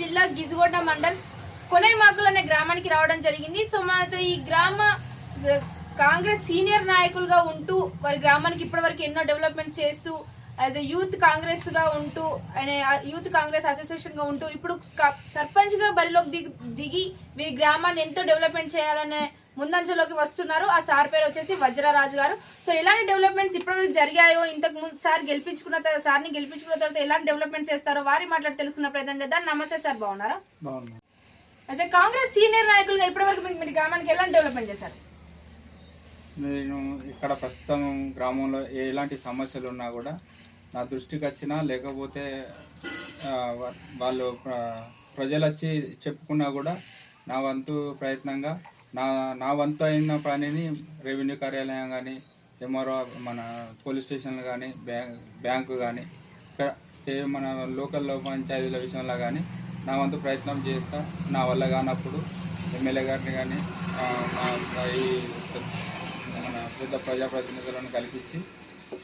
జిల్లా గిజుగొండ మండల్ కొనైమాకులు అనే గ్రామానికి రావడం జరిగింది. సో మనతో ఈ గ్రామ కాంగ్రెస్ సీనియర్ నాయకులుగా ఉంటూ వారి గ్రామానికి ఇప్పటివరకు ఎన్నో డెవలప్మెంట్ చేస్తూ యాజ్ ఎ యూత్ కాంగ్రెస్గా ఉంటూ అనే యూత్ కాంగ్రెస్ అసోసియేషన్గా ఉంటూ ఇప్పుడు సర్పంచ్గా బరిలోకి దిగి దిగి వీరి గ్రామాన్ని ఎంతో డెవలప్మెంట్ చేయాలనే ముందంజలోకి వస్తున్నారు. ఆ సార్ పేరు వచ్చేసి వజ్రరాజు గారు. సో ఎలాంటి డెవలప్మెంట్స్ ఇప్పటివరకు జరిగాయో ఇంతకు ముందు సార్ గెలిపించుకున్న తర్వాత సార్ని గెలిపించుకున్న తర్వాత ఎలాంటి డెవలప్మెంట్స్ చేస్తారో వారి మాట్లాడి తెలుసుకున్న ప్రయత్నం చేద్దాం. నమస్తే సార్ బాగున్నారా? అదే కాంగ్రెస్ సీనియర్ నాయకులుగా ఇప్పటివరకు మీకు మీ గ్రామానికి ఎలాంటి డెవలప్మెంట్ చేశారు? నేను ఇక్కడ ప్రస్తుతం గ్రామంలో ఎలాంటి సమస్యలు ఉన్నా కూడా నా దృష్టికి వచ్చినా లేకపోతే వాళ్ళు ప్ర- ప్రజలు వచ్చి చెప్పుకున్నా కూడా నా వంతు ప్రయత్నంగా నా నా వంతు అయిన పనిని రెవెన్యూ కార్యాలయం కానీ ఎంఆర్ఓ మన పోలీస్ స్టేషన్లు కానీ బ్యాంక్ బ్యాంకు కానీ ఇక్కడ మన లోకల్లో పంచాయతీల విషయంలో కానీ నా వంతు ప్రయత్నం చేస్తా. నా వల్ల కానప్పుడు ఎమ్మెల్యే గారిని కానీ ఈ మన పెద్ద ప్రజాప్రతినిధులను కల్పించి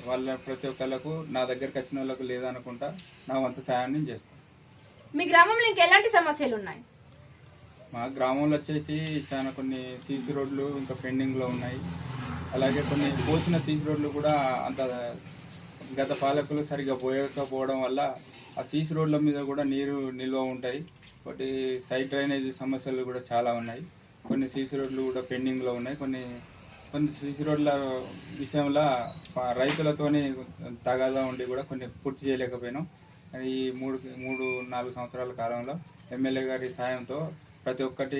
వాళ్ళ ప్రతి ఒక్కళ్ళకు నా దగ్గరికి వచ్చిన వాళ్ళకు లేదనుకుంటా నా వంతు సాయాన్ని చేస్తాను మీ గ్రామంలో ఇంకా ఎలాంటి సమస్యలు ఉన్నాయి? మా గ్రామంలో వచ్చేసి చాలా కొన్ని సీసీ రోడ్లు ఇంకా పెండింగ్లో ఉన్నాయి. అలాగే కొన్ని పోసిన సీసీ రోడ్లు కూడా అంత గత పాలకులు సరిగ్గా పోయకపోవడం వల్ల ఆ సీసీ రోడ్ల మీద కూడా నీరు నిల్వ ఉంటాయి. ఒకటి సైడ్ డ్రైనేజీ సమస్యలు కూడా చాలా ఉన్నాయి. కొన్ని సీసీ రోడ్లు కూడా పెండింగ్లో ఉన్నాయి. కొన్ని కొన్ని సీసీ రోడ్ల విషయంలో రైతులతోనే తగాదా ఉండి కూడా కొన్ని పూర్తి చేయలేకపోయినాం. ఈ మూడు మూడు నాలుగు సంవత్సరాల కాలంలో ఎమ్మెల్యే గారి సాయంతో ప్రతి ఒక్కటి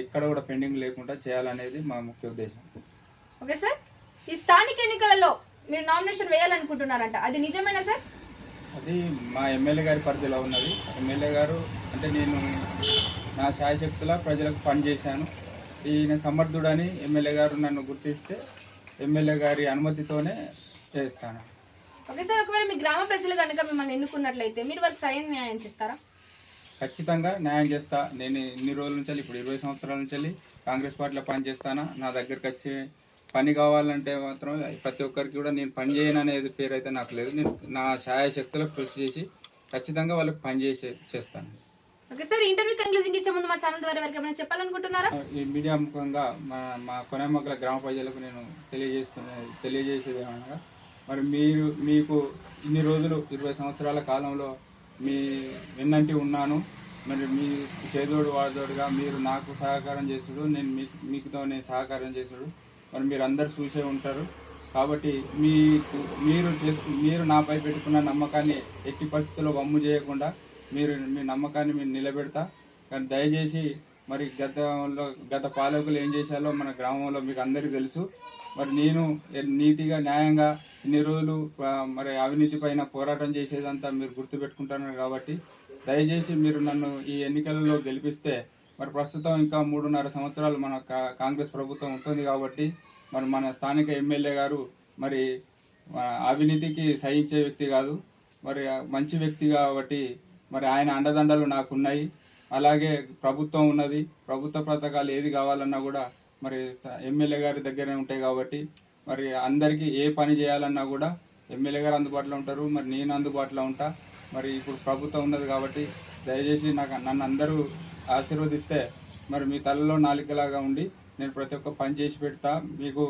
ఎక్కడ కూడా పెండింగ్ లేకుండా చేయాలనేది మా ముఖ్య ఉద్దేశం. Okay sir? ఈ స్థానిక ఎన్నికలలో మీరు నామినేషన్ వేయాలనుకుంటున్నారంట. అది నిజమేనా సార్? అది మా ఎమ్మెల్యే గారి పరిధిలో ఉన్నది. ఎమ్మెల్యే గారు అంటే నేను నా శాయశక్తుల ప్రజలకు పనిచేశాను ఈయన సమర్థుడని ఎమ్మెల్యే గారు నన్ను గుర్తిస్తే ఎమ్మెల్యే గారి అనుమతితోనే చేస్తాను. ఓకే సార్ ఒకవేళ మీ గ్రామ ప్రజలు కనుక మిమ్మల్ని ఎన్నుకున్నట్లయితే మీరు వారికి సరైన న్యాయం చేస్తారా? ఖచ్చితంగా న్యాయం చేస్తా. నేను ఇన్ని రోజుల నుంచి ఇప్పుడు ఇరవై సంవత్సరాల నుంచి కాంగ్రెస్ పార్టీలో పనిచేస్తానా? నా దగ్గరికి వచ్చి పని కావాలంటే మాత్రం ప్రతి ఒక్కరికి కూడా నేను పని చేయను అనేది పేరు అయితే నాకు లేదు. నేను నా శాయశక్తులకు కృషి చేసి ఖచ్చితంగా వాళ్ళకి పని చేసే చేస్తాను. ఓకే సార్ ఇంటర్వ్యూ కంక్లూజింగ్ ఇచ్చే ముందు మా ఛానల్ ద్వారా ఎవరికి ఏమైనా చెప్పాలనుకుంటున్నారా? ఈ మీడియా ముఖంగా మా మా కొనమగ్గల గ్రామ ప్రజలకు నేను తెలియజేస్తున్న తెలియజేసేది ఏమనగా మరి మీరు మీకు ఇన్ని రోజులు ఇరవై సంవత్సరాల కాలంలో మీ వెన్నంటి ఉన్నాను. మరి మీ చేదోడు వాదోడుగా మీరు నాకు సహకారం చేసుడు నేను మీ మీకుతో నేను సహకారం చేసుడు మరి మీరు అందరు చూసే ఉంటారు. కాబట్టి మీకు మీరు చేసుకు మీరు నాపై పెట్టుకున్న నమ్మకాన్ని ఎట్టి పరిస్థితుల్లో వమ్ము చేయకుండా మీరు మీ నమ్మకాన్ని మీరు నిలబెడతా. కానీ దయచేసి మరి గతంలో గత పాలకులు ఏం చేశారో మన గ్రామంలో మీకు అందరికీ తెలుసు. మరి నేను నీతిగా న్యాయంగా ఇన్ని రోజులు మరి అవినీతి పైన పోరాటం చేసేదంతా మీరు గుర్తుపెట్టుకుంటున్నారు కాబట్టి దయచేసి మీరు నన్ను ఈ ఎన్నికలలో గెలిపిస్తే మరి ప్రస్తుతం ఇంకా మూడున్నర సంవత్సరాలు మన కాంగ్రెస్ ప్రభుత్వం ఉంటుంది కాబట్టి మరి మన స్థానిక ఎమ్మెల్యే గారు మరి అవినీతికి సహించే వ్యక్తి కాదు. మరి మంచి వ్యక్తి కాబట్టి మరి ఆయన అండదండలు నాకున్నాయి. అలాగే ప్రభుత్వం ఉన్నది. ప్రభుత్వ పథకాలు ఏది కావాలన్నా కూడా మరి ఎమ్మెల్యే గారి దగ్గరే ఉంటాయి కాబట్టి మరి అందరికీ ఏ పని చేయాలన్నా కూడా ఎమ్మెల్యే గారు అందుబాటులో ఉంటారు మరి నేను అందుబాటులో ఉంటా. మరి ఇప్పుడు ప్రభుత్వం ఉన్నది కాబట్టి దయచేసి నాకు నన్ను అందరూ ఆశీర్వదిస్తే మరి మీ తలలో నాలికలాగా ఉండి నేను ప్రతి ఒక్క పని చేసి పెడతా. మీకు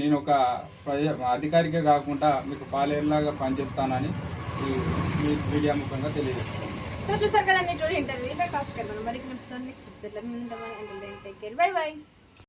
నేను ఒక ప్రజా అధికారిగా కాకుండా మీకు పాలేరులాగా పనిచేస్తానని మీ మీడియా ముఖంగా తెలియజేస్తాను. సో చూసారు కదా ఇంటర్వ్యూ మరి నెక్స్ట్ బై బై.